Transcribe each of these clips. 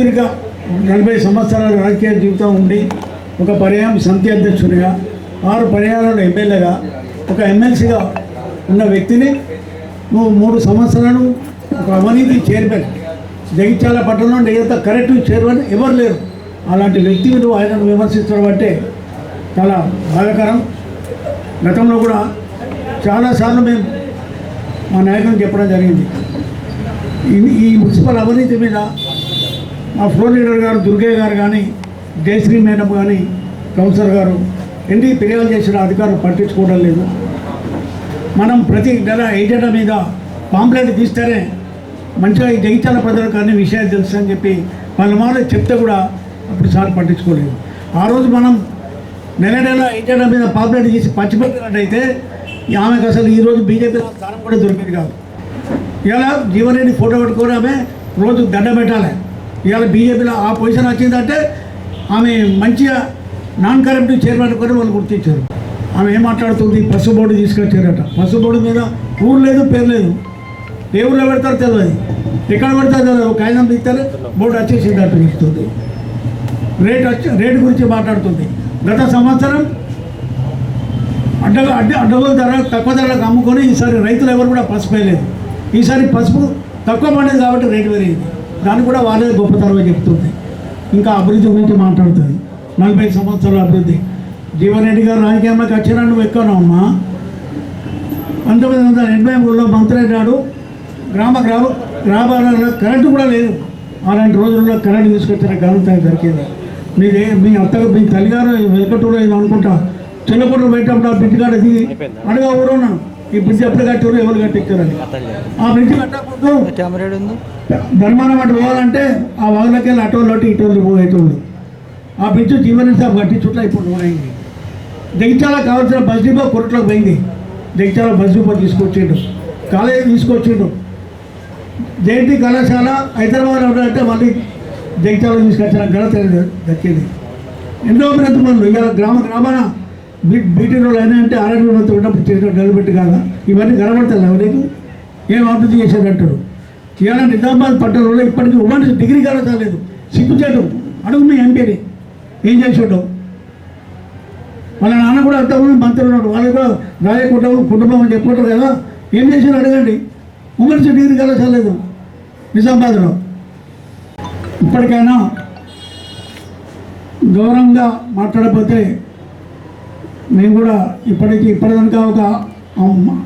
సుదీర్ఘ నలభై సంవత్సరాల రాజకీయ జీవితం ఉండి ఒక పర్యాయం సమితి అధ్యక్షుడిగా ఆరు పర్యాయాలలో ఎమ్మెల్యేగా ఒక ఎమ్మెల్సీగా ఉన్న వ్యక్తిని నువ్వు మూడు సంవత్సరాలు ఒక అవినీతి చైర్మన్ జగిత్యాల పట్టణంలో ఎంత కరెక్ట్ చైర్మన్ ఎవరు లేరు. అలాంటి వ్యక్తిని నువ్వు ఆయనను విమర్శించడం అంటే చాలా బాధాకరం. గతంలో కూడా చాలాసార్లు మేము మా నాయకుని చెప్పడం జరిగింది. ఈ- ఈ మున్సిపల్ అవినీతి మీద ఆ ఫ్లోర్ లీడర్ గారు దుర్గయ్య గారు కానీ జయశ్రీ మేడం కానీ కౌన్సిలర్ గారు ఎన్ని ఫిర్యాదు చేసిన అధికారులు పట్టించుకోవడం లేదు. మనం ప్రతి నెల ఏజెండా మీద పాంప్లెట్ తీస్తేనే మంచిగా ఈ జగిత్యాల ప్రజలకు అన్ని విషయాలు తెలుసు అని చెప్పి పలుమార్లు చెప్తే కూడా అప్పుడు సార్ పట్టించుకోలేదు. ఆ రోజు మనం నెల నెల ఏజెండా మీద పాంప్లెట్ తీసి పచ్చిపెట్టినట్టయితే ఆమెకు అసలు ఈరోజు బీజేపీ స్థానం కూడా దొరికేది కాదు. ఇలా జీవనరెడ్డి ఫోటో పెట్టుకొని ఆమె రోజు దండ పెట్టాలి. ఇవాళ బీజేపీలో ఆ పొజిషన్ వచ్చిందంటే ఆమె మంచిగా నాన్ కరప్టివ్ చైర్మన్ కూడా వాళ్ళు గుర్తించారు. ఆమె ఏం మాట్లాడుతుంది? పసు బోర్డు తీసుకొచ్చారట. పసు బోర్డు మీద ఊరు లేదు పేరు లేదు. ఏ ఊళ్ళో పెడతారు తెలియదు ఎక్కడ పెడతారు తెలియదు ఒక కాగితం తీస్తారు బోర్డు వచ్చేసింది అట్టు రేట్ వచ్చి రేట్ గురించి మాట్లాడుతుంది. గత సంవత్సరం అడ్డగా అడ్డ అడ్డగోలు ధర తక్కువ ధరలకు అమ్ముకొని ఈసారి రైతులు ఎవరు కూడా పసుపు వేయలేదు ఈసారి పసుపు తక్కువ పడేది కాబట్టి రేటు పెరిగింది. దాన్ని కూడా వాళ్ళే గొప్పతనమే చెప్తుంది. ఇంకా అభివృద్ధి గురించి మాట్లాడుతుంది. నలభై సంవత్సరాల అభివృద్ధి. జీవన్ రెడ్డి గారు రాజకీయంలోకి వచ్చినా నువ్వు ఎక్కువనమ్మా పంతొమ్మిది వందల ఎనభై మూడులో మంత్రి అయినాడు గ్రామ గ్రామ గ్రామాలలో కరెంటు కూడా లేదు. అలాంటి రోజుల్లో కరెంటు తీసుకొచ్చిన ఘనత దొరికింది. మీదే మీ అత్తగా మీ తల్లిగారు వెలకటూరు ఇది అనుకుంటా. చిన్నప్పుడు పెట్టినప్పుడు ఆ బ్రిడ్జ్ కాడ దిగి అడగా ఊరున్నాను ఈ బ్రిడ్జ్ ఎప్పుడు కట్టారు ఎవరు కట్టించారని ఆ బ్రిడ్జ్ కట్టకూడదు. ధర్మానం అటు పోవాలంటే ఆ వాగులకి వెళ్ళి అటోళ్ళు అటు ఇటోళ్ళు పోయేటోళ్ళు. ఆ బ్రిడ్జ్ జీవన సాబ్ కట్టి చుట్టూ అయిపోయి పోయింది జగిత్యాల కావాల్సిన బస్ డిపో కొరట్లోకి పోయింది. జగిత్యాల బస్ డిపో తీసుకొచ్చిండు. కాలేజీ తీసుకొచ్చిండు. జయంతి కళాశాల హైదరాబాద్ అంటే మళ్ళీ జగిత్యాల తీసుకొచ్చిన ఘనత దక్కింది. ఎన్నో ప్రతిమలు ఇవాళ గ్రామ గ్రామాన బీ బీటీ రోడ్లు అయినా అంటే ఆరోగ్య మంత్రి ఉన్నప్పుడు చేసిన నిలబెట్టి కాదా? ఇవన్నీ కనబడతాయి ఎవరికి ఏం అభివృద్ధి చేసేదంటారు ఇవాళ నిజామాబాద్ పట్టణంలో ఇప్పటికీ ఉమెన్స్ డిగ్రీ కళాశాల లేదు. చేయడం అడుగు మీ ఎంపీని ఏం చేసాడు? వాళ్ళ నాన్న కూడా అంతకుముందు మంత్రి ఉన్నాడు. వాళ్ళు కూడా రాయకుండా కుటుంబం అని చెప్పుకుంటారు కదా. ఏం చేశారు అడగండి. ఉమెన్స్ డిగ్రీ కళాశాల లేదు నిజామాబాద్లో. ఇప్పటికైనా గౌరవంగా మాట్లాడకపోతే మేము కూడా ఇప్పటికి ఇప్పటిదాకా ఒక అమ్మ-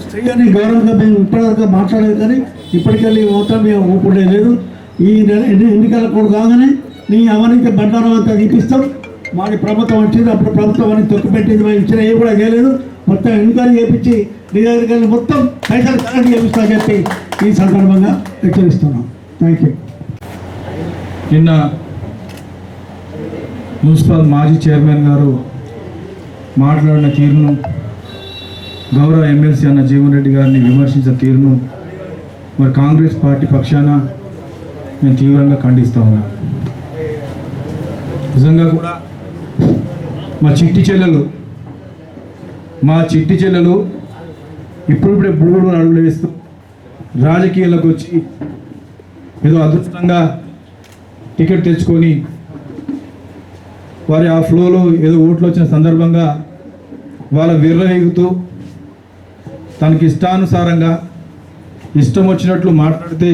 స్త్రీ గౌరవంగా మేము ఇప్పటిదాకా మాట్లాడలేదు కానీ ఇప్పటికెళ్ళి మాత్రం మేము ఊపుడే లేదు. ఈ నెల ఎన్ని ఎన్నికల కూడా కాగానే నీ అవినీతి బండారం అంతా తీపిస్తాం. మాది ప్రభుత్వం వచ్చింది అప్పుడు ప్రభుత్వం అని తొక్కిపెట్టింది మేము ఇచ్చిన ఏ కూడా చేయలేదు. మొత్తం ఎన్నికలు చేపించి నీ దగ్గరికి మొత్తం పైసలు కరెంట్ చేపిస్తా చెప్పి ఈ సందర్భంగా హెచ్చరిస్తున్నాం. థ్యాంక్ యూ నిన్న మున్సిపల్ మాజీ చైర్మన్ గారు మాట్లాడిన తీరును గౌరవ ఎమ్మెల్సీ అన్న జీవన్ రెడ్డి గారిని విమర్శించిన తీరును మరి కాంగ్రెస్ పార్టీ పక్షాన నేను తీవ్రంగా ఖండిస్తా ఉన్నా. నిజంగా కూడా మా చిట్టి చెల్లెలు మా చిట్టి చెల్లెలు ఇప్పుడిప్పుడే బుడుగుడు అడుగులు వేస్తూ రాజకీయాలకు వచ్చి ఏదో అదృష్టంగా టికెట్ తెచ్చుకొని వారి ఆ ఫ్లోలో ఏదో ఓట్లు వచ్చిన సందర్భంగా వాళ్ళ విర్రవేగుతూ తనకి ఇష్టానుసారంగా ఇష్టం వచ్చినట్లు మాట్లాడితే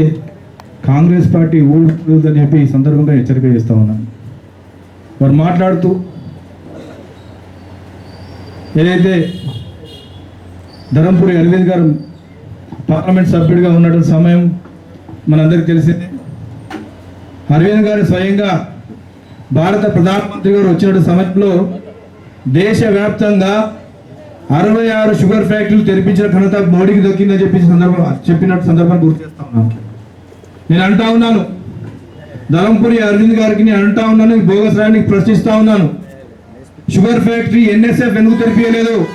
కాంగ్రెస్ పార్టీ ఊరుతుందని చెప్పి ఈ సందర్భంగా హెచ్చరిక చేస్తూ ఉన్నాను. వారు మాట్లాడుతూ ఏదైతే ధరంపూరి అరవింద్ గారు పార్లమెంట్ సభ్యుడిగా ఉన్నటువంటి సమయం మనందరికీ తెలిసిందే. అరవింద్ గారు స్వయంగా భారత ప్రధానమంత్రి గారు వచ్చిన సమయంలో దేశవ్యాప్తంగా అరవై ఆరు షుగర్ ఫ్యాక్టరీలు తెరిపించిన ఘనత మోడీకి దక్కిందని చెప్పి సందర్భం చెప్పినట్టు సందర్భాన్ని గుర్తు చేస్తా ఉన్నాను. నేను అంటా ఉన్నాను. ధరంపురి అరవింద్ గారికి నేను అంటా ఉన్నాను. ఈ బోగస్ రాయడానికి ప్రశ్నిస్తా ఉన్నాను. షుగర్ ఫ్యాక్టరీ ఎన్ఎస్ఎఫ్ ఎందుకు తెరిపియలేదు?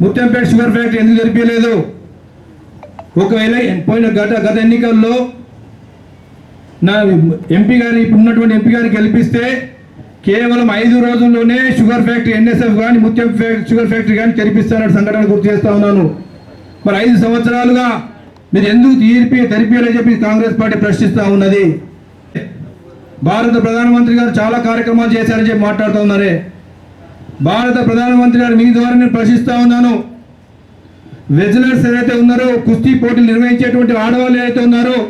ముత్యంపేట షుగర్ ఫ్యాక్టరీ ఎందుకు తెరిపియలేదు? ఒకవేళ పోయిన గత గత ఎన్నికల్లో నా ఎంపీ గారి ఇప్పుడు ఉన్నటువంటి ఎంపీ గారిని గెలిపిస్తే కేవలం ఐదు రోజుల్లోనే షుగర్ ఫ్యాక్టరీ ఎన్ఎస్ఎఫ్ కానీ ముత్యం ఫ్యాక్- షుగర్ ఫ్యాక్టరీ కానీ తెరిపిస్తానని సంఘటన గుర్తు చేస్తా ఉన్నాను. మరి ఐదు సంవత్సరాలుగా మీరు ఎందుకు తీర్పి తెరిపియాలని చెప్పి కాంగ్రెస్ పార్టీ ప్రశ్నిస్తూ ఉన్నది. భారత ప్రధానమంత్రి గారు చాలా కార్యక్రమాలు చేశారని చెప్పి మాట్లాడుతూ ఉన్నారే. భారత ప్రధానమంత్రి గారు మీ ద్వారా నేను ప్రశ్నిస్తూ ఉన్నాను. వెజిలర్స్ ఏదైతే ఉన్నారో కుస్తీ పోటీలు నిర్వహించేటువంటి ఆడవాళ్ళు ఏదైతే ఉన్నారో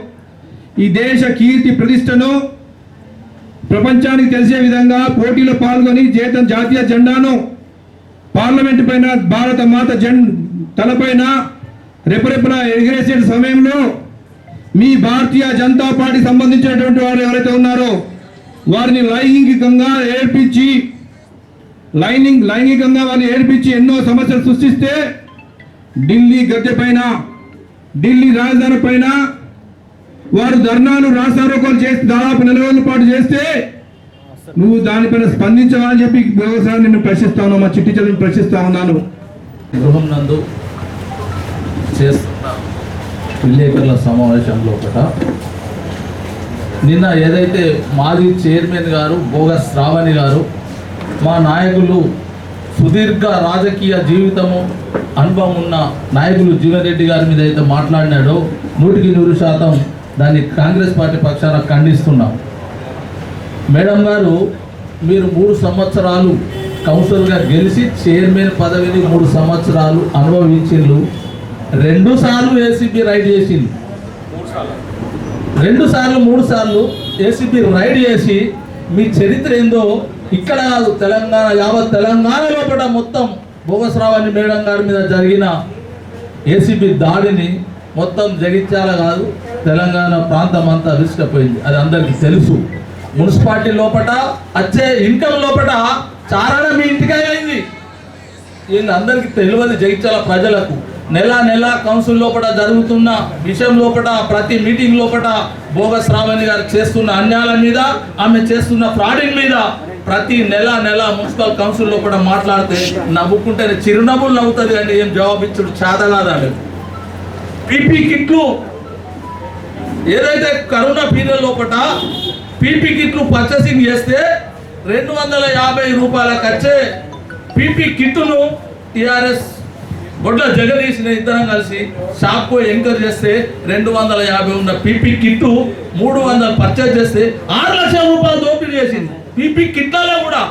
ఈ దేశ కీర్తి ప్రతిష్టను ప్రపంచానికి తెలిసే విధంగా పోటీలో పాల్గొని జీతం జాతీయ జెండాను పార్లమెంట్ పైన భారత మాత జెం తలపైన రెపరెపన ఎగిరేసే సమయంలో మీ భారతీయ జనతా పార్టీ సంబంధించినటువంటి వారు ఎవరైతే ఉన్నారో వారిని లైంగికంగా ఏడ్పించి లైనింగ్ లైంగికంగా వారిని ఏడ్పించి ఎన్నో సమస్యలు సృష్టిస్తే ఢిల్లీ గద్దె పైన ఢిల్లీ రాజధాని పైన వారు ధర్నాలు రాస్తారోకోలు చేసి దాదాపు నెల రోజుల పాటు చేస్తే నువ్వు దానిపైన స్పందించవా అని చెప్పి వ్యవసాయం నిన్ను ప్రశ్నిస్తాను మా చిట్టి చెల్లిని ప్రశ్నిస్తా ఉన్నాను. గృహం నందు చేస్తున్న విలేకరుల సమావేశంలో ఒకట. నిన్న ఏదైతే మాజీ చైర్మన్ గారు భోగ శ్రావణి గారు మా నాయకులు సుదీర్ఘ రాజకీయ జీవితము అనుభవం ఉన్న నాయకులు జీవన్ రెడ్డి గారి మీద అయితే మాట్లాడినాడో నూటికి నూరు శాతం దాన్ని కాంగ్రెస్ పార్టీ పక్షాన ఖండిస్తున్నాం. మేడం గారు మీరు మూడు సంవత్సరాలు కౌన్సిలర్గా గెలిచి చైర్మన్ పదవిని మూడు సంవత్సరాలు అనుభవించిండ్రు. రెండు సార్లు ఏసీబీ రైడ్ చేసిండు రెండు సార్లు మూడు సార్లు ఏసీబీ రైడ్ చేసి మీ చరిత్ర ఏందో ఇక్కడ కాదు తెలంగాణ యావత్ తెలంగాణ లోపల మొత్తం భోగస్రావాణి మేడం గారి మీద జరిగిన ఏసీబీ దాడిని మొత్తం జగిత్యాల కాదు తెలంగాణ ప్రాంతం అంతా విసికపోయింది అది అందరికీ తెలుసు. మున్సిపాలిటీ లోపట వచ్చే ఇన్కమ్ లోపట చారణ మీ ఇంటికే అయింది. వీళ్ళందరికీ తెలియదు జగిత్యాల ప్రజలకు. నెల నెల కౌన్సిల్ లోపల జరుగుతున్న విషయం లోపల ప్రతి మీటింగ్ లోపల బోగస్ రావణి గారు చేస్తున్న అన్యాయాల మీద ఆమె చేస్తున్న ఫ్రాడింగ్ మీద ప్రతి నెల నెల మున్సిపల్ కౌన్సిల్ లోపల మాట్లాడితే నవ్వుకుంటే చిరునవ్వులు నవ్వుతుంది కానీ ఏం జవాబు ఇచ్చుడు చేత కాదు పీపీ కిట్లు ఏదైతే కరోనా పీరియడ్ లోపల పీపీ కిట్లు పర్చేసింగ్ చేస్తే రెండు వందల యాభై రూపాయలకు వచ్చే పీపీ కిట్టును టిఆర్ఎస్ బొడ్ల జగదీశ్ని ఇద్దరం కలిసి షాప్కు ఎంకర్ చేస్తే రెండు వందల యాభై ఉన్న పీపీ కిట్టు మూడు వందలు పర్చేజ్ చేస్తే ఆరు లక్షల రూపాయలు దోపిడీ చేసింది. పీపీ కిట్లలో కూడా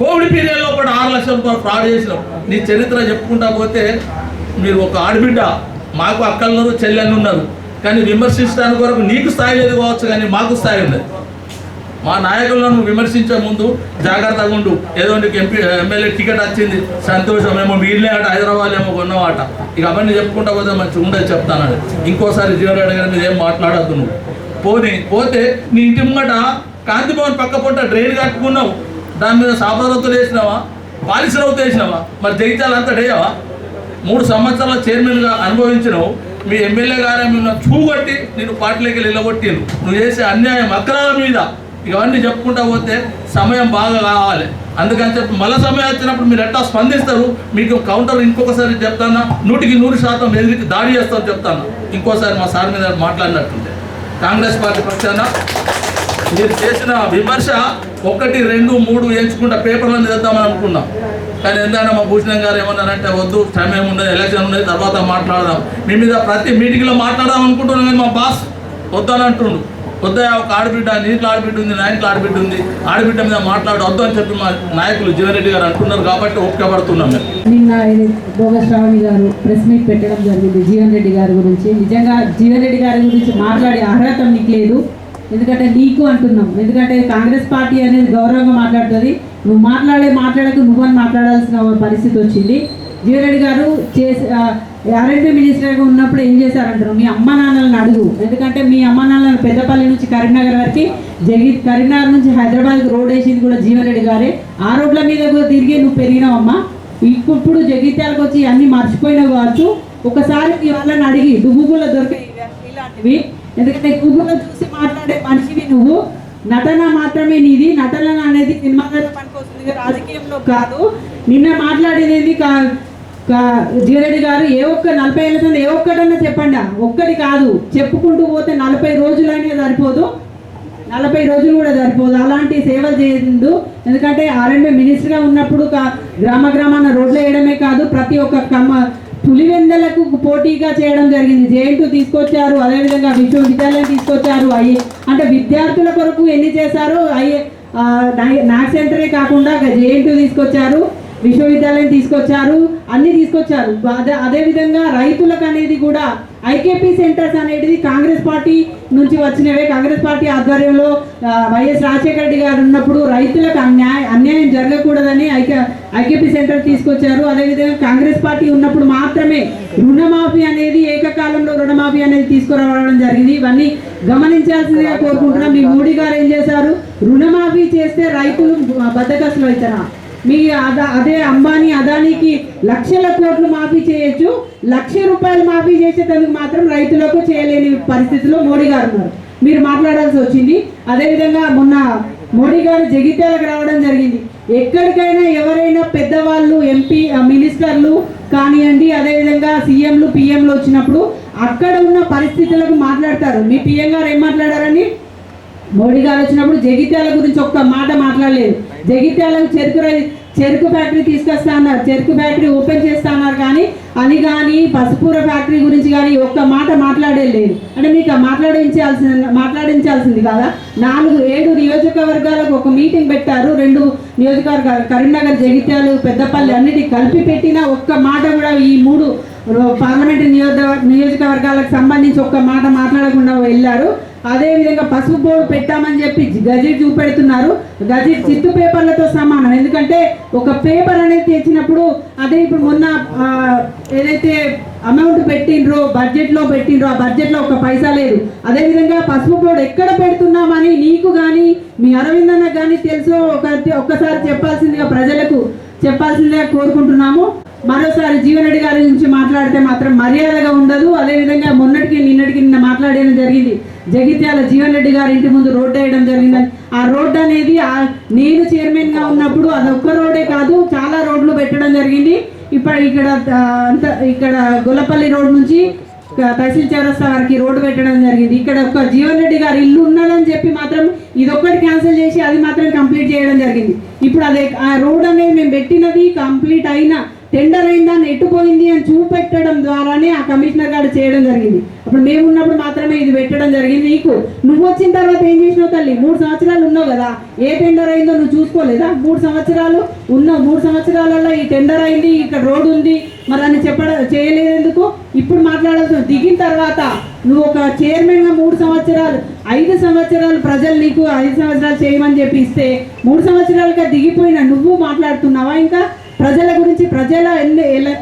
కోవిడ్ పీరియడ్లో కూడా ఆరు లక్షల రూపాయలు ఫ్రాడ్ చేసినాం. నీ చరిత్ర చెప్పుకుంటా పోతే మీరు ఒక ఆడబిడ్డ మాకు అక్కలున్నారు చెల్లెళ్ళు ఉన్నారు కానీ విమర్శించడానికి వరకు నీకు స్థాయి లేదు కావచ్చు కానీ మాకు స్థాయి ఉంది. మా నాయకులను విమర్శించే ముందు జాగ్రత్తగా ఉండు. ఏదో నీకు ఎంపీ ఎమ్మెల్యే టికెట్ వచ్చింది సంతోషం ఏమో మిగిలిన ఆట హైదరాబాద్ ఏమో కొన్నవాట. ఇక అవన్నీ చెప్పుకుంటా పోతే మంచి ఉండదు చెప్తాను ఇంకోసారి జీవరాడు గారి మీద ఏం మాట్లాడద్దు నువ్వు. పోనీ పోతే నీ ఇంటి ముంగట కాంతిభవన్ పక్క పొంట డ్రైన్ కట్టుకున్నావు. దాని మీద సాపరవతలు వేసినావా? పాలిస్ వేసినావా? మరి జగిత్యాలంతా డేయవా? మూడు సంవత్సరాల చైర్మన్గా అనుభవించినావు మీ ఎమ్మెల్యే గారే మిమ్మల్ని చూగొట్టి నేను పార్టీలోకి నిలబొట్టిను నువ్వు చేసే అన్యాయం అక్రాల మీద. ఇవన్నీ చెప్పుకుంటా పోతే సమయం బాగా కావాలి. అందుకని చెప్పి మళ్ళీ సమయం వచ్చినప్పుడు మీరు ఎట్లా స్పందిస్తారు? మీకు కౌంటర్ ఇంకొకసారి చెప్తానా? నూటికి నూరు శాతం ఎదురికి దాడి చేస్తాను చెప్తాను? ఇంకోసారి మా సార్ మీద మాట్లాడినట్టుంటే. కాంగ్రెస్ పార్టీ పక్షాన మీరు చేసిన విమర్శ ఒకటి రెండు మూడు ఎంచుకుంటా పేపర్లను చేద్దామని అనుకున్నాం. కానీ ఎందుకంటే మా భూషణం గారు ఏమన్నారంటే వద్దు సమయం ఉండదు ఎలక్షన్ ఉండదు తర్వాత మాట్లాడదాం. మీ మీద ప్రతి మీటింగ్లో మాట్లాడదాం అనుకుంటున్నాం కానీ మా బాస్ వద్దని అంటుండు. వద్దా ఒక ఆడబిడ్డ నీటిలో ఆడబిడ్డ ఉంది నా ఇంట్లో ఆడబిడ్డ ఉంది ఆడబిడ్డ మీద మాట్లాడు వద్దు అని చెప్పి మా నాయకులు జీవన్ రెడ్డి గారు అంటున్నారు కాబట్టి ఓపిక పడుతున్నాం మేము. నిన్న ఇది గారు ప్రెస్ మీట్ పెట్టడం జరిగింది జీవన్ రెడ్డి గారి గురించి. నిజంగా జీవన్ రెడ్డి గారి గురించి మాట్లాడే అర్హత నీకు లేదు. ఎందుకంటే నీకు అంటున్నాం. ఎందుకంటే కాంగ్రెస్ పార్టీ అనేది గౌరవంగా మాట్లాడుతుంది. నువ్వు మాట్లాడే మాట్లాడక నువ్వని మాట్లాడాల్సిన పరిస్థితి వచ్చింది. జీవరెడ్డి గారు చేసి ఆర్ఎంపీ మినిస్టర్గా ఉన్నప్పుడు ఏం చేశారంటారు? మీ అమ్మ నాన్నలను అడుగు. ఎందుకంటే మీ అమ్మ నాన్నలను పెద్దపల్లి నుంచి కరీంనగర్ వరకు జగి కరీంనగర్ నుంచి హైదరాబాద్కి రోడ్ వేసింది కూడా జీవరెడ్డి గారే. ఆ రోడ్ల మీద కూడా తిరిగి నువ్వు పెరిగినావమ్మా. ఇప్పుడు జగిత్యాలకు వచ్చి అన్ని మర్చిపోయినావు కావచ్చు. ఒకసారి మీ వాళ్ళని అడిగి దువ్వుగులో దొరికాయి ఇలాంటివి. ఎందుకంటే గూగుల్లో చూసి మాట్లాడే మనిషివి నువ్వు. నటన మాత్రమే నీది నటన అనేది సినిమాగా పనికొస్తుంది. రాజకీయంలో కాదు. నిన్న మాట్లాడేది కా కా- గారు ఏ ఒక్క నలభై ఏళ్ళ ఏ ఒక్కటన్నా చెప్పండి. ఒక్కటి కాదు. చెప్పుకుంటూ పోతే నలభై రోజులైనా సరిపోదు. నలభై రోజులు కూడా సరిపోదు. అలాంటి సేవలు చేసిండు. ఎందుకంటే ఆర్ఎండ్బి మినిస్టర్గా ఉన్నప్పుడు కా- గ్రామ గ్రామాన రోడ్లు వేయడమే కాదు. ప్రతి ఒక్క కమ్మ పులివెందలకు పోటీగా చేయడం జరిగింది. జేఎన్టు తీసుకొచ్చారు. అదేవిధంగా విశ్వవిద్యాలయం తీసుకొచ్చారు. అయ్యే అంటే విద్యార్థుల కొరకు ఎన్ని చేశారు? అయ్యే నాక్ సెంటరే కాకుండా జేఎన్టు తీసుకొచ్చారు. విశ్వవిద్యాలయం తీసుకొచ్చారు అన్ని తీసుకొచ్చారు. అదే అదేవిధంగా రైతులకు అనేది కూడా ఐకేపీ సెంటర్స్ అనేది కాంగ్రెస్ పార్టీ నుంచి వచ్చినవే. కాంగ్రెస్ పార్టీ ఆధ్వర్యంలో వైఎస్ రాజశేఖర రెడ్డి గారు ఉన్నప్పుడు రైతులకు అన్యాయ అన్యాయం జరగకూడదని ఐకే ఐకేపీ సెంటర్ తీసుకొచ్చారు. అదేవిధంగా కాంగ్రెస్ పార్టీ ఉన్నప్పుడు మాత్రమే రుణమాఫీ అనేది ఏకకాలంలో రుణమాఫీ అనేది తీసుకురావడం జరిగింది. ఇవన్నీ గమనించాల్సిందిగా కోరుకుంటున్నాం. మీ మోడీ గారు ఏం చేశారు? రుణమాఫీ చేస్తే రైతులు బద్దకస్తులు అవుతారా? మీ అదా అదే అంబానీ అదానికి లక్షల కోట్లు మాఫీ చేయొచ్చు. లక్ష రూపాయలు మాఫీ చేసేటందుకు మాత్రం రైతులకు చేయలేని పరిస్థితిలో మోడీ గారు ఉన్నారు. మీరు మాట్లాడాల్సి వచ్చింది. అదేవిధంగా మొన్న మోడీ గారు జగిత్యాలకు రావడం జరిగింది. ఎక్కడికైనా ఎవరైనా పెద్దవాళ్ళు ఎంపీ మినిస్టర్లు కానివ్వండి అదేవిధంగా సీఎంలు పిఎంలు వచ్చినప్పుడు అక్కడ ఉన్న పరిస్థితులకు మాట్లాడతారు. మీ పిఎం గారు ఏం మాట్లాడారని మోడీ గారు వచ్చినప్పుడు జగిత్యాల గురించి ఒక్క మాట మాట్లాడలేదు. జగిత్యాలకు చెరుకు చెరుకు ఫ్యాక్టరీ తీసుకొస్తా అన్నారు. చెరుకు ఫ్యాక్టరీ ఓపెన్ చేస్తా అన్నారు కానీ అని కానీ పసుపూర ఫ్యాక్టరీ గురించి కానీ ఒక్క మాట మాట్లాడే లేదు. అంటే మీకు మాట్లాడించాల్సింది మాట్లాడించాల్సిన మాట్లాడించాల్సింది కదా? నాలుగు ఏడు నియోజకవర్గాలకు ఒక మీటింగ్ పెట్టారు. రెండు నియోజకవర్గాలు కరీంనగర్ జగిత్యాలు పెద్దపల్లి అన్నిటి కలిపి పెట్టిన ఒక్క మాట కూడా ఈ మూడు పార్లమెంట్ నియోజక నియోజకవర్గాలకు సంబంధించి ఒక్క మాట మాట్లాడకుండా వెళ్ళారు. అదేవిధంగా పసుపు బోర్డు పెట్టామని చెప్పి గజెట్ చూపెడుతున్నారు. గజెట్ చిత్తు పేపర్లతో సమానం. ఎందుకంటే ఒక పేపర్ అనేది తెచ్చినప్పుడు అదే ఇప్పుడు మొన్న ఏదైతే అమౌంట్ పెట్టిండ్రో బడ్జెట్లో పెట్టిండ్రో ఆ బడ్జెట్లో ఒక పైసా లేదు. అదే విధంగా పసుపు బోర్డు ఎక్కడ పెడుతున్నామని నీకు కానీ మీ అరవింద్ కానీ తెలుసో? ఒక ఒక్కసారి చెప్పాల్సిందిగా ప్రజలకు చెప్పాల్సిందిగా కోరుకుంటున్నాము. మరోసారి జీవన్ గారి గురించి మాట్లాడితే మాత్రం మర్యాదగా ఉండదు. అదేవిధంగా మొన్నటికి నిన్నటికి నిన్న మాట్లాడడం జరిగింది. జగిత్యాల జీవన్ రెడ్డి గారి ఇంటి ముందు రోడ్డు వేయడం జరిగిందని. ఆ రోడ్డు అనేది ఆ నేను చైర్మన్గా ఉన్నప్పుడు అది ఒక్క రోడ్డే కాదు చాలా రోడ్లు పెట్టడం జరిగింది. ఇప్పుడు ఇక్కడ అంత ఇక్కడ గొల్లపల్లి రోడ్ నుంచి తహసీల్ చౌరస్తా వారికి రోడ్డు పెట్టడం జరిగింది. ఇక్కడ ఒక జీవన్ రెడ్డి గారు ఇల్లు ఉన్నదని చెప్పి మాత్రం ఇది ఒక్కటి క్యాన్సిల్ చేసి అది మాత్రం కంప్లీట్ చేయడం జరిగింది. ఇప్పుడు అదే ఆ రోడ్ అనేది మేము పెట్టినది కంప్లీట్ అయిన టెండర్ అయిందని ఎట్టుపోయింది అని చూపెట్టడం ద్వారానే ఆ కమిషనర్ గారు చేయడం జరిగింది. ఇప్పుడు మేము ఉన్నప్పుడు మాత్రమే ఇది పెట్టడం జరిగింది నీకు. నువ్వు వచ్చిన తర్వాత ఏం చేసినావు తల్లి? మూడు సంవత్సరాలు ఉన్నావు కదా. ఏ టెండర్ అయిందో నువ్వు చూసుకోలేదా? మూడు సంవత్సరాలు? ఉన్నావు. మూడు సంవత్సరాలలో ఈ టెండర్ అయింది ఇక్కడ రోడ్ ఉంది. మరి అని చెప్పడం చేయలేదు ఎందుకు ఇప్పుడు మాట్లాడాల్సి దిగిన తర్వాత నువ్వు ఒక చైర్మన్గా మూడు సంవత్సరాలు ఐదు సంవత్సరాలు ప్రజలు నీకు ఐదు సంవత్సరాలు చేయమని చెప్పి ఇస్తే మూడు సంవత్సరాలుగా దిగిపోయిన నువ్వు మాట్లాడుతున్నావా ఇంకా? ప్రజల గురించి ప్రజల ఎన్ని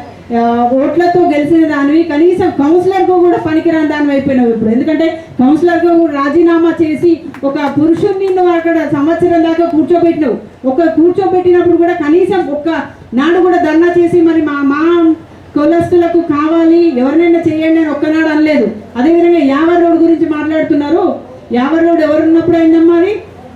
ఓట్లతో గెలిచిన దానివి కనీసం కౌన్సిలర్గా కూడా పనికిరాని దానివి అయిపోయినావు ఇప్పుడు. ఎందుకంటే కౌన్సిలర్కు రాజీనామా చేసి ఒక పురుషుడిని నువ్వు అక్కడ సంవత్సరం దాకా కూర్చోబెట్టినావు. ఒక కూర్చోబెట్టినప్పుడు కూడా కనీసం ఒక్క నాడు కూడా ధర్నా చేసి మరి మా మా కులస్తులకు కావాలి ఎవరినైనా చేయండి అని ఒక్కనాడు అనలేదు. అదేవిధంగా యావర్ రోడ్ గురించి మాట్లాడుతున్నారు. యావర్ రోడ్ ఎవరున్నప్పుడు అయిందమ్మా అది?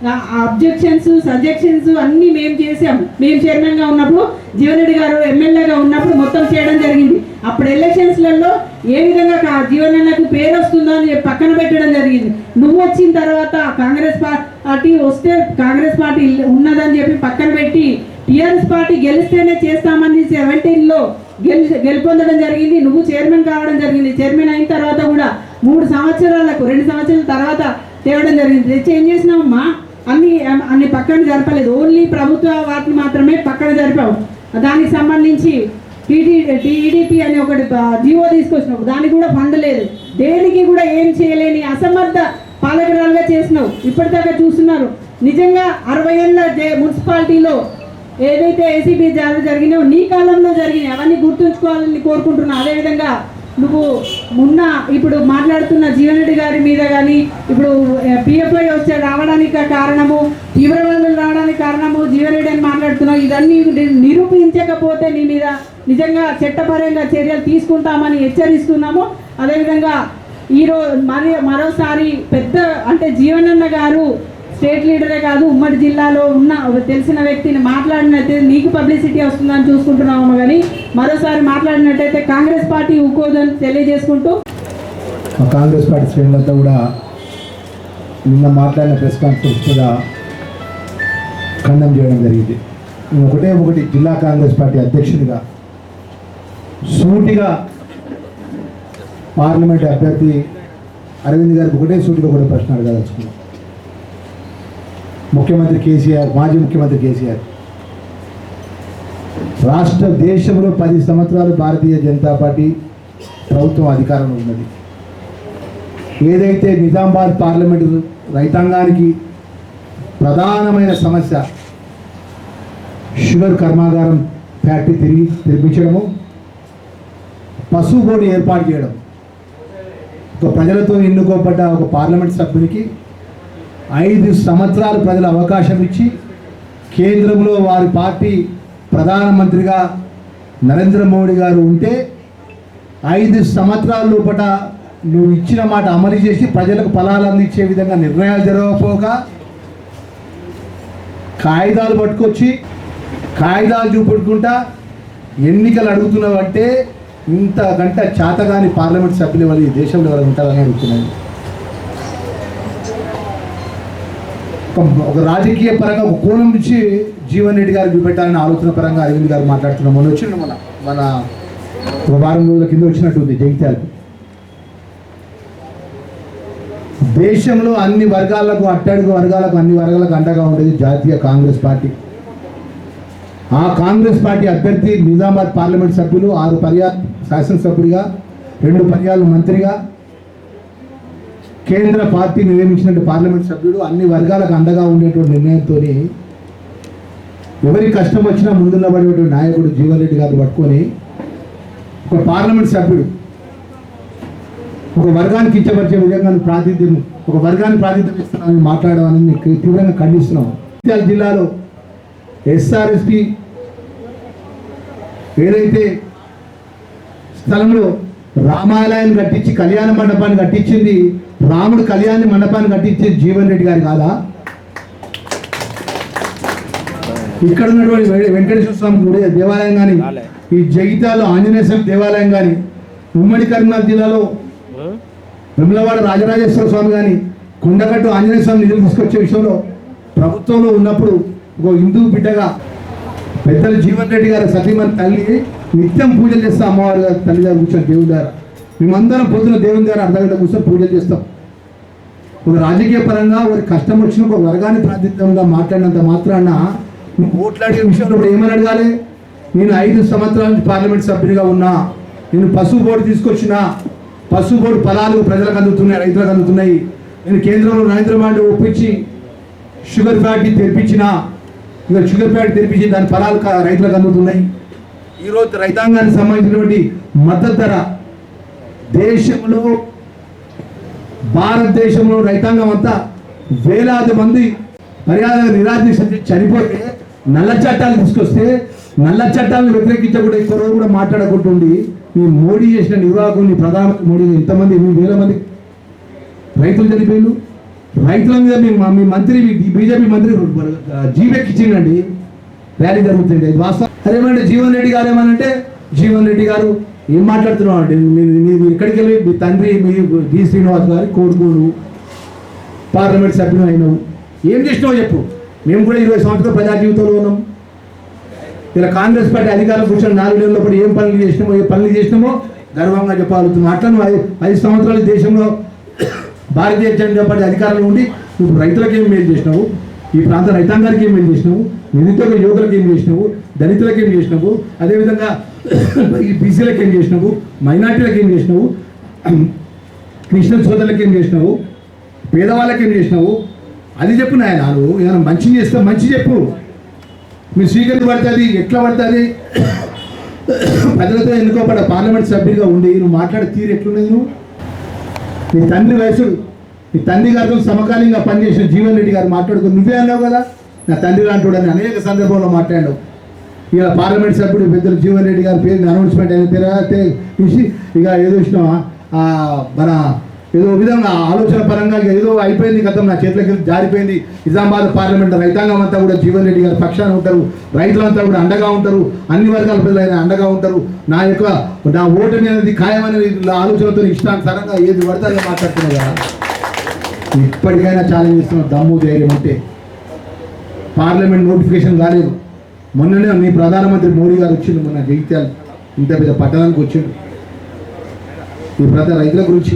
అబ్జెక్షన్స్ సజెక్షన్స్ అన్నీ మేము చేసాం మేము చైర్మన్గా ఉన్నప్పుడు జీవనరెడ్డి గారు ఎమ్మెల్యేగా ఉన్నప్పుడు మొత్తం చేయడం జరిగింది. అప్పుడు ఎలక్షన్స్లలో ఏ విధంగా కా- పేరు వస్తుందో అని పక్కన పెట్టడం జరిగింది. నువ్వు వచ్చిన తర్వాత కాంగ్రెస్ పార్టీ వస్తే కాంగ్రెస్ పార్టీ ఉన్నదని చెప్పి పక్కన పెట్టి టీఆర్ఎస్ పార్టీ గెలిస్తేనే చేస్తామని సెవెంటీన్లో గెలి గెలుపొందడం జరిగింది. నువ్వు చైర్మన్ కావడం జరిగింది. చైర్మన్ అయిన తర్వాత కూడా మూడు సంవత్సరాలకు రెండు సంవత్సరాల తర్వాత తేవడం జరిగింది. తెచ్చి ఏం చేసినావమ్మా? అన్ని అన్ని పక్కన జరపలేదు. ఓన్లీ ప్రభుత్వ వాటిని మాత్రమే పక్కన జరిపావు దానికి సంబంధించి టీడీ టీడీపీ అనే ఒకటి జీవో తీసుకొచ్చినావు దానికి కూడా ఫండ్ లేదు. దేనికి కూడా ఏం చేయలేని అసమర్థ పాలకురాలుగా చేసినావు ఇప్పటిదాకా చూస్తున్నారు. నిజంగా అరవై ఏళ్ళ మున్సిపాలిటీలో ఏదైతే ఏసీబీ జాబ్ జరిగినాయో నీ కాలంలో జరిగినాయి. అవన్నీ గుర్తుంచుకోవాలని కోరుకుంటున్నా. అదేవిధంగా నువ్వు మొన్న ఇప్పుడు మాట్లాడుతున్న జీవన మీద కానీ ఇప్పుడు పిఎఫ్ఐ వచ్చే రావడానికి కారణము తీవ్రవాదులు రావడానికి కారణము జీవన్ అని మాట్లాడుతున్నావు. ఇదన్నీ నిరూపించకపోతే నీ మీద నిజంగా చట్టపరంగా చర్యలు తీసుకుంటామని హెచ్చరిస్తున్నాము. అదేవిధంగా ఈరోజు మరి మరోసారి పెద్ద అంటే జీవనన్న గారు స్టేట్ లీడరే కాదు ఉమ్మడి జిల్లాలో ఉన్న తెలిసిన వ్యక్తిని మాట్లాడినట్టయితే నీకు పబ్లిసిటీ వస్తుందని చూసుకుంటున్నాము కానీ మరోసారి మాట్లాడినట్టయితే కాంగ్రెస్ పార్టీ ఊకోదని తెలియజేసుకుంటూ మా కాంగ్రెస్ పార్టీ శ్రేణులంతా కూడా నిన్న మాట్లాడిన ప్రెస్ కాన్ఫరెన్స్ కూడా ఖండం చేయడం జరిగింది. నేను ఒకటే ఒకటి జిల్లా కాంగ్రెస్ పార్టీ అధ్యక్షుడిగా సూటిగా పార్లమెంట్ అభ్యర్థి అరవింద్ గారికి ఒకటే సూటిగా కూడా ప్రశ్న అడగదలుచుకున్నాను ముఖ్యమంత్రి కేసీఆర్ మాజీ ముఖ్యమంత్రి కేసీఆర్. రాష్ట్ర దేశంలో పది సంవత్సరాలు భారతీయ జనతా పార్టీ ప్రభుత్వం అధికారంలో ఉన్నది. ఏదైతే నిజామాబాద్ పార్లమెంటు రైతాంగానికి ప్రధానమైన సమస్య షుగర్ కర్మాగారం ఫ్యాక్టరీ తిరిగి తెరిపించడము పశువు బోర్డు ఏర్పాటు చేయడం. ఒక ప్రజలతో ఎన్నుకోబడ్డ ఒక పార్లమెంట్ సభ్యునికి ఐదు సంవత్సరాలు ప్రజల అవకాశం ఇచ్చి కేంద్రంలో వారి పార్టీ ప్రధానమంత్రిగా నరేంద్ర మోడీ గారు ఉంటే ఐదు సంవత్సరాల లోపల నువ్వు ఇచ్చిన మాట అమలు చేసి ప్రజలకు ఫలాలు అందించే విధంగా నిర్ణయాలు జరగకపోగా కాగితాలు పట్టుకొచ్చి కాగితాలు చూపెట్టుకుంటా ఎన్నికలు అడుగుతున్నావు అంటే ఇంతకంటే చేతగాని పార్లమెంట్ సభ్యులు వాళ్ళు ఈ దేశంలో ఎవరు ఉంటారని అడుగుతున్నాను ఒక- ఒక రాజకీయ పరంగా ఒక కోణం నుంచి జీవన్ రెడ్డి గారు చూపెట్టాలని ఆలోచన పరంగా అరవింద్ గారు మాట్లాడుతున్నాం మొన్న వచ్చిండు మన మన వారం రోజుల కింద వచ్చినట్టుంది జగిత్యాలకు దేశంలో అన్ని వర్గాలకు అట్టడుగు వర్గాలకు అన్ని వర్గాలకు అండగా ఉండేది జాతీయ కాంగ్రెస్ పార్టీ. ఆ కాంగ్రెస్ పార్టీ అభ్యర్థి నిజామాబాద్ పార్లమెంట్ సభ్యులు ఆరు పర్యాలు శాసనసభ్యుడిగా రెండు పర్యాలు మంత్రిగా కేంద్ర పార్టీ నియమించిన పార్లమెంట్ సభ్యుడు అన్ని వర్గాలకు అండగా ఉండేటువంటి నిర్ణయంతో ఎవరి కష్టం వచ్చినా ముందున్నబడేటువంటి నాయకుడు జీవన్ రెడ్డి గారు పట్టుకొని ఒక పార్లమెంట్ సభ్యుడు ఒక వర్గానికి కించపరిచే విధంగా ప్రాతినిధ్యం ఒక వర్గాన్ని ప్రాతినిధ్యం ఇస్తున్నామని నీకు తీవ్రంగా ఖండిస్తున్నాం జగిత్యాల జిల్లాలో ఎస్ఆర్ఎస్పి ఏదైతే స్థలంలో రామాలయం కట్టించి కళ్యాణ మండపాన్ని కట్టించింది రాముడు కళ్యాణ మండపాన్ని కట్టించింది జీవన్ రెడ్డి గారు కాదా? ఇక్కడ ఉన్నటువంటి వెంకటేశ్వర స్వామి గుడి దేవాలయం కానీ ఈ జగిత్యాలో ఆంజనేయ స్వామి దేవాలయం కానీ ఉమ్మడి కరీంనగర్ జిల్లాలో విమలవాడ రాజరాజేశ్వర స్వామి కానీ కొండగట్టు ఆంజనేయ స్వామి నిధులు తీసుకొచ్చే విషయంలో ప్రభుత్వంలో ఉన్నప్పుడు ఒక హిందూ బిడ్డగా పెద్దలు జీవన్ రెడ్డి గారి సతీమణి తల్లి నిత్యం పూజలు చేస్తాం అమ్మవారి గారి తల్లి గారు కూర్చొని దేవుని ద్వారా మేమందరం పొద్దున దేవుని ద్వారా అర్ధగంట కూర్చొని పూజలు చేస్తాం. ఒక రాజకీయ పరంగా ఒక కష్టం వచ్చిన ఒక వర్గాన్ని ప్రాతినిధ్యంగా మాట్లాడినంత మాత్రాన నువ్వు ఓట్లాడే విషయంలో ఇప్పుడు ఏమని అడగాలి? నేను ఐదు సంవత్సరాల నుంచి పార్లమెంట్ సభ్యుడిగా ఉన్నా. నేను పసుపు బోర్డు తీసుకొచ్చిన. పశువు బోర్డు ఫలాలు ప్రజలకు అందుతున్నాయి రైతులకు అందుతున్నాయి. నేను కేంద్రంలో నరేంద్ర మోడీ ఒప్పించి షుగర్ ఫ్యాక్టరీ తెరిపించిన ఇక షుగర్ ఫ్యాక్టరీ తెరిపించి దాని ఫలాలు రైతులకు అందుతున్నాయి. ఈరోజు రైతాంగానికి సంబంధించినటువంటి మద్దతు ధర దేశంలో భారతదేశంలో రైతాంగం అంతా వేలాది మంది మర్యాద నిరాదీక్ష చనిపోతే నల్ల చట్టాలు తీసుకొస్తే నల్ల చట్టాలను వ్యతిరేకించకుండా ఎక్కువ రోజు కూడా మాట్లాడకుంటుండి ఈ మోడీ చేసిన నిర్వాహకులు ప్రధాన మోడీ ఎంతమంది ఎన్ని వేల మంది రైతులు చనిపోయిండు రైతుల మీద మీ మీ మంత్రి మీ బీజేపీ మంత్రి జీవెక్కిచ్చిండండి ర్యాలీ జరుగుతుంది వాస్తవం. అదేమంటే జీవన్ రెడ్డి గారు ఏమనంటే జీవన్ రెడ్డి గారు ఏం మాట్లాడుతున్నావు అండి మీరు ఇక్కడికి ఎక్కడికి వెళ్ళి మీ తండ్రి మీ డి శ్రీనివాస్ గారి కొడుకును పార్లమెంట్ సభ్యులు అయినావు. ఏం చేసినావు చెప్పు. మేము కూడా ఇరవై సంవత్సరాలు ప్రజా జీవితంలో ఉన్నాం. ఇలా కాంగ్రెస్ పార్టీ అధికారులు కూర్చొని నాలుగు ఏం పనులు చేసినామో ఏ పనులు చేసినామో గర్వంగా చెప్పగలుగుతున్నాం అట్లను ఐదు సంవత్సరాలు దేశంలో భారతీయ జనతా పార్టీ అధికారంలో ఉండి నువ్వు రైతులకు ఏం మేలు చేసినావు? ఈ ప్రాంత రైతాంగానికి ఏం మేలు చేసినావు? నిరుద్యోగ యువకులకు ఏం చేసినావు? దళితులకు ఏం చేసినావు? అదేవిధంగా ఈ బీసీలకు ఏం చేసినావు? మైనార్టీలకు ఏం చేసినావు? క్రిస్టియన్ సోదరులకు ఏం చేసినావు? పేదవాళ్ళకి ఏం చేసినావు? అది చెప్పు నాయన నువ్వు. ఏదైనా మంచి చేస్తే మంచి చెప్పు. మీరు స్వీకరించి పడుతుంది ఎట్లా పడుతుంది? ప్రజలతో ఎన్నుకోబడ్డ పార్లమెంట్ సభ్యుడిగా ఉండి నువ్వు మాట్లాడే తీరు ఎట్లున్నది నువ్వు? నీ తండ్రి వయసు నీ తండ్రి గారితో సమకాలీనంగా పనిచేసిన జీవన్ రెడ్డి గారు మాట్లాడుకుని నువ్వే అన్నావు కదా? నా తండ్రి లాంటి అని అనేక సందర్భంలో మాట్లాడావు ఇక పార్లమెంట్ సభ్యుడు పెద్దలు జీవన్ రెడ్డి గారి పేరు అనౌన్స్మెంట్ అయిన తర్వాత చూసి ఇక ఏదో ఇష్టం మన ఏదో విధంగా ఆలోచన పరంగా ఇక ఏదో అయిపోయింది గతం నా చేతులకి జారిపోయింది. నిజామాబాద్ పార్లమెంట్ రైతాంగం అంతా కూడా జీవన్ రెడ్డి గారు పక్షాన ఉంటారు. రైతులంతా కూడా అండగా ఉంటారు. అన్ని వర్గాల ప్రజలైన అండగా ఉంటారు. నా యొక్క నా ఓటమి అనేది ఖాయమనేది ఆలోచనతో ఇష్టానుసారంగా ఏది పడితే మాట్లాడుతున్నారు కదా. ఇప్పటికైనా ఛాలెంజ్ చేస్తున్న దమ్ము ధైర్యం ఉంటే పార్లమెంట్ నోటిఫికేషన్ కాలేదు మొన్ననే మీ ప్రధానమంత్రి మోడీ గారు వచ్చింది మొన్న జగిత్యాలు ఇంత పెద్ద పట్టణానికి వచ్చిండు. ఈ ప్రాంత రైతుల గురించి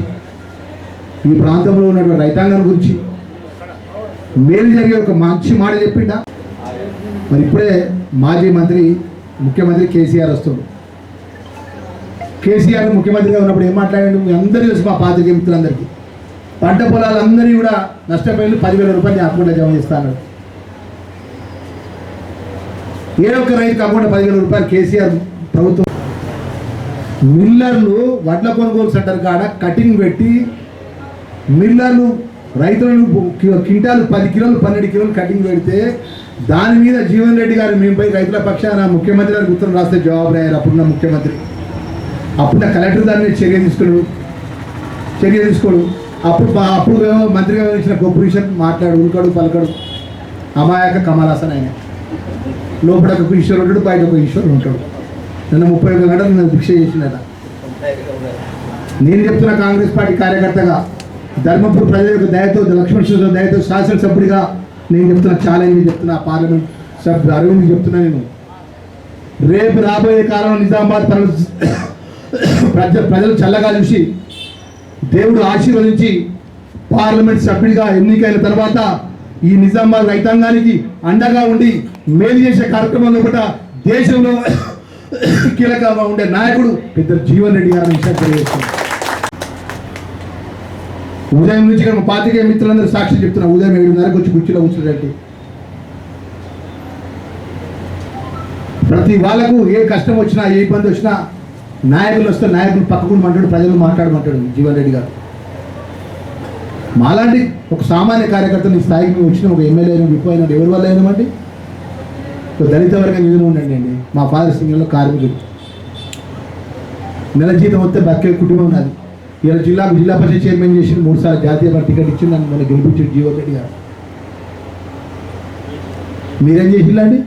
ఈ ప్రాంతంలో ఉన్నటువంటి రైతాంగం గురించి మేలు జరిగే ఒక మంచి మాట చెప్పిండా? మరి ఇప్పుడే మాజీ మంత్రి ముఖ్యమంత్రి కేసీఆర్ వస్తుంది కేసీఆర్ ముఖ్యమంత్రిగా ఉన్నప్పుడు ఏం మాట్లాడండి? మీ అందరూ తెలుసు మా పాత్రికేయ మిత్రులందరికీ. పంట పొలాలందరినీ కూడా నష్టపోయిన పదివేల రూపాయలు అకౌంట్లో జమ చేస్తాను ఏ ఒక్క రైతుకు అకౌంట్ పదివేల రూపాయలు కేసీఆర్ ప్రభుత్వం. మిల్లర్లు వడ్ల కొనుగోలు సెంటర్ కాడ కటింగ్ పెట్టి మిల్లర్లు రైతులను క్వింటాలు పది కిలోలు పన్నెండు కిలోలు కటింగ్ పెడితే దాని మీద జీవన్ రెడ్డి గారు పోయి రైతుల పక్షాన ముఖ్యమంత్రి గారికి ఉత్తరం రాస్తే జవాబు రాయారు అప్పుడున్న ముఖ్యమంత్రి. అప్పుడున్న కలెక్టర్ దాని మీద చర్య తీసుకోడు. చర్య తీసుకోడు. అప్పుడు అప్పుడు ఏమో మంత్రిగా ఇచ్చిన గొప్ప మాట్లాడు ఉల్కడు పలకడు. అమాయక కమలాసన్ ఆయన. లోపల ఒక ఈశ్వరుడు ఉంటాడు బయట ఒక ఈశ్వరుడు ఉంటాడు. నిన్న ముప్పై ఒక గంటలు నన్ను దీక్ష చేసిన నేను చెప్తున్న కాంగ్రెస్ పార్టీ కార్యకర్తగా ధర్మపురి ప్రజల యొక్క దయతో లక్ష్మణ్ దయతో శాసనసభ్యుడిగా నేను చెప్తున్న ఛాలెంజ్ చెప్తున్నా పార్లమెంట్ సభ్యుడు అరవింద్ చెప్తున్నా నేను. రేపు రాబోయే కాలం నిజామాబాద్ ప్రజ ప్రజలు చల్లగా చూసి దేవుడు ఆశీర్వదించి పార్లమెంట్ సభ్యుడిగా ఎన్నికైన తర్వాత ఈ నిజామాబాద్ రైతాంగానికి అండగా ఉండి మేలు చేసే కార్యక్రమంలో కూడా దేశంలో కీలకంగా ఉండే నాయకుడు పెద్ద జీవన్ రెడ్డి గారు తెలియజేస్తున్నారు. ఉదయం నుంచి ఇక్కడ పాతికే మిత్రులందరూ సాక్షి చెప్తున్నా ఉదయం ఏడున్నరకు వచ్చి కుర్చీలో కూర్చున్నట్టు ప్రతి వాళ్ళకు ఏ కష్టం వచ్చినా ఏ ఇబ్బంది వచ్చినా నాయకులు వస్తే నాయకులు పక్కకుండా మాట్లాడు ప్రజలు మాట్లాడమంటాడు జీవన్ రెడ్డి గారు. మాలాంటి ఒక సామాన్య కార్యకర్తలు ఈ స్థాయికి మేము వచ్చిన ఒక ఎమ్మెల్యే అయినా ఎవరి వల్ల అయినామండి దళిత వర్గం నిధులు ఉండండి అండి. మా ఫాదర్ సింగంలో కార్మికులు నెల జీతం వస్తే బక్కే కుటుంబం నాది. ఇలా జిల్లాకు జిల్లా పరిషత్ చైర్మన్ చేసి మూడు సార్లు జాతీయ పార్టీ టికెట్ ఇచ్చి నన్ను మన గెలిపించాడు జీవో రెడ్డి గారు. మీరేం చేసిందండి?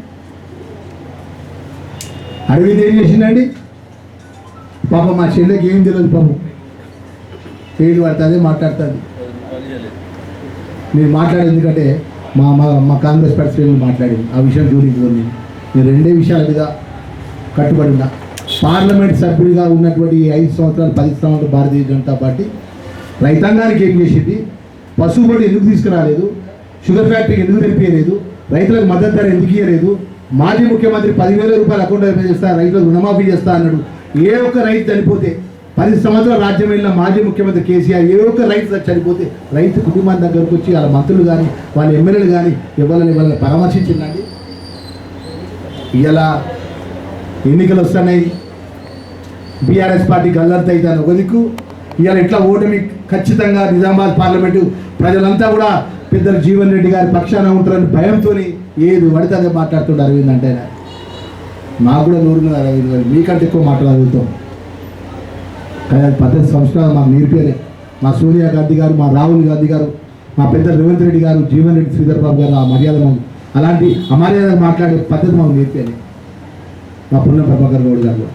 అరవింద్ ఏం చేసిందండి? పాప మా చెల్లెకి ఏం తెలియదు పాపం. పేరు పడుతుంది మాట్లాడుతుంది. మీరు మాట్లాడేది ఎందుకంటే మా మా మా కాంగ్రెస్ పార్టీ మాట్లాడింది. ఆ విషయం జోలికి మీరు నేను రెండే విషయాల మీద కట్టుబడి ఉన్నా. పార్లమెంట్ సభ్యుడిగా ఉన్నటువంటి ఐదు సంవత్సరాలు పది సంవత్సరాలు భారతీయ జనతా పార్టీ రైతాంగానికి ఏం చేసింది? పశువుబడి ఎందుకు తీసుకురాలేదు? షుగర్ ఫ్యాక్టరీకి ఎందుకు తెప్పియలేదు రైతులకు మద్దతు ధర ఎందుకు ఇవ్వలేదు మాజీ ముఖ్యమంత్రి పదివేల రూపాయలు అకౌంట్ ఓపెన్ చేస్తా రైతులకు రుణమాఫీ చేస్తా అన్నాడు. ఏ ఒక్క రైతు చనిపోతే పది సంవత్సరాల రాజ్యం వెళ్ళిన మాజీ ముఖ్యమంత్రి కేసీఆర్ ఏ ఒక్క రైతు చనిపోతే రైతు కుటుంబం దగ్గరకు వచ్చి వాళ్ళ మంత్రులు కానీ వాళ్ళ ఎమ్మెల్యేలు కానీ ఇవ్వాలని ఎవరిని పరామర్శించిందండి? ఇలా ఎన్నికలు వస్తున్నాయి. బీఆర్ఎస్ పార్టీ గల్లంత అవుతాను. ఒక దిక్కు ఇవాళ ఇట్లా ఓటమి ఖచ్చితంగా నిజామాబాద్ పార్లమెంటు ప్రజలంతా కూడా పెద్దలు జీవన్ రెడ్డి గారి పక్షాన ఉంటారని భయంతో ఏది పడితే అదే మాట్లాడుతుండే అరవింద్ అంటే మాకు కూడా నూరు అరవింద్ గారు. మీకంటే ఎక్కువ మాట్లాడగలుగుతాం. కానీ అది పద్ధతి సంస్కారం మాకు నేర్పేదే. మా సోనియా గాంధీ గారు మా రాహుల్ గాంధీ గారు మా పెద్ద రేవంత్ రెడ్డి గారు జీవన్ రెడ్డి శ్రీధర్ బాబు గారు ఆ మర్యాద మాకు అలాంటి అమర్యాద మాట్లాడే పద్ధతి మాకు నేర్పేరే మా పున్న ప్రభాకర్ గౌడ్ గారు కూడా.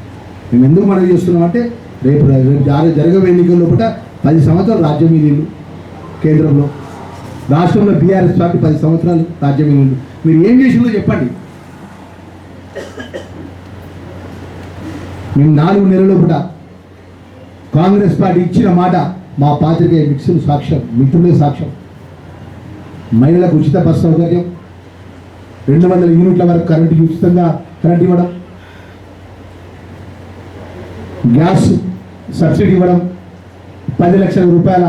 మేము ఎందుకు మనవి చేస్తున్నాం అంటే రేపు రేపు జరగ జరగబోయే ఎన్నికల్లో కూడా పది సంవత్సరాలు రాజ్యం ఇల్లు కేంద్రంలో. రాష్ట్రంలో బీఆర్ఎస్ పార్టీ పది సంవత్సరాలు రాజ్యం మీద మీరు ఏం చేసిందో చెప్పండి. మేము నాలుగు నెలల కూడా కాంగ్రెస్ పార్టీ ఇచ్చిన మాట మా పాత్రికేయ మిక్సులు సాక్ష్యం మిత్రులే సాక్ష్యం. మహిళలకు ఉచిత బస్సు సౌకర్యం రెండు వందల యూనిట్ల వరకు కరెంటు ఉచితంగా కరెంట్ ఇవ్వడం గ్యాస్ సబ్సిడీ ఇవ్వడం పది లక్షల రూపాయల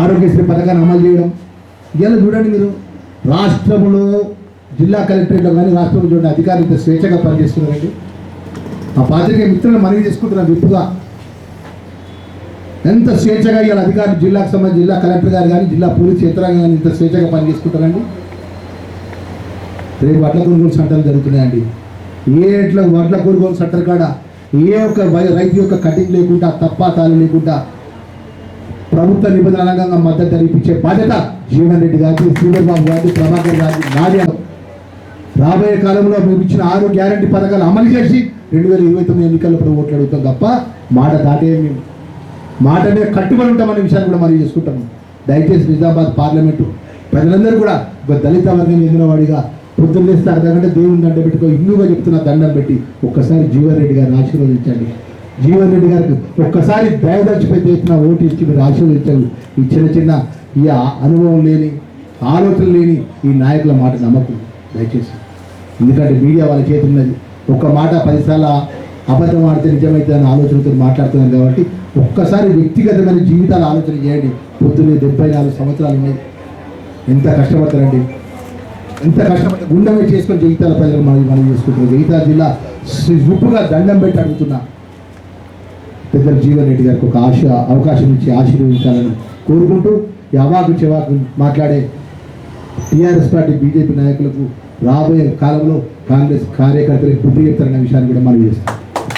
ఆరోగ్యశ్రీ పథకాన్ని అమలు చేయడం. ఇలా చూడండి మీరు రాష్ట్రంలో జిల్లా కలెక్టరేట్లో కానీ రాష్ట్రంలో చూడండి అధికారులతో ఇంత స్వేచ్ఛగా పనిచేస్తున్నారండి. ఆ పాత్రిక మిత్రులను మనవి చేసుకుంటున్నాం విప్పుగా ఎంత స్వేచ్ఛగా ఇవాళ అధికారులు జిల్లాకు సంబంధించి జిల్లా కలెక్టర్ గారు కానీ జిల్లా పోలీస్ యంత్రాంగం కానీ ఇంత స్వేచ్ఛగా పనిచేసుకుంటారండి రేపు వడ్ల కొనుగోలు సంటలు జరుగుతున్నాయండి. ఏ ఎట్లా వడ్ల కొనుగోలు సంటర్ కాడ ఏ ఒక్క వై- రైతు యొక్క కటింగ్ లేకుండా తప్ప తాలు లేకుండా ప్రభుత్వ నిబంధన రంగంగా మద్దతు ఇప్పించే బాధ్యత జీవన్ రెడ్డి గారికి శ్రీధర్ గారికి ప్రభాకర్ గారికి నాదే. రాబోయే కాలంలో మేము ఇచ్చిన ఆరు గ్యారంటీ పథకాలు అమలు చేసి రెండు వేల ఇరవై తొమ్మిది ఎన్నికల్లో ఇప్పుడు ఓట్లు అడుగుతాం తప్ప మాట దాటే మేము మాట మీద కట్టుబడి ఉంటామనే విషయాన్ని కూడా మనం చేసుకుంటాము దయచేసి నిజామాబాద్ పార్లమెంటు ప్రజలందరూ కూడా ఒక దళిత వర్గం చెందిన వాడిగా పొద్దున్న లేస్తే అర్ధ దేవుని దండ పెట్టుకో. ఇల్లుగా చెప్తున్న దండం పెట్టి ఒక్కసారి జీవన్ రెడ్డి గారిని ఆశీర్వదించండి. జీవన్ రెడ్డి గారికి ఒక్కసారి దయదర్చి పెద్ద ఓటు ఇచ్చి మీరు ఆశీర్వదించండి. ఈ చిన్న చిన్న ఈ అనుభవం లేని ఆలోచన లేని ఈ నాయకుల మాట నమ్మకం. దయచేసి. ఎందుకంటే మీడియా వాళ్ళ చేతి ఉన్నది. ఒక్క మాట పదిసార్ల అబద్ధం ఆడితే నిజమైతే అని ఆలోచనతో మాట్లాడుతున్నారు కాబట్టి ఒక్కసారి వ్యక్తిగతమైన జీవితాలు ఆలోచన చేయండి. పొద్దున్నే డెబ్బై నాలుగు సంవత్సరాలు ఉన్నాయి. ఎంత కష్టపడతారండి? ఎంత కష్టపడి గుండె చేసుకొని జగితాల ప్రజలు మనం మనం చేసుకుంటున్నాం జగితాల జిల్లా రుప్పుగా దండం పెట్టి అడుగుతున్నా. పెద్దలు జీవన్ రెడ్డి గారికి ఒక ఆశ అవకాశం ఇచ్చి ఆశీర్వదించాలని కోరుకుంటూ ఈ అవాకు చెవాకు మాట్లాడే టీఆర్ఎస్ పార్టీ బీజేపీ నాయకులకు రాబోయే కాలంలో కాంగ్రెస్ కార్యకర్తలకు బుద్ధి చెప్తారన్న విషయాన్ని కూడా మనం చేస్తాం.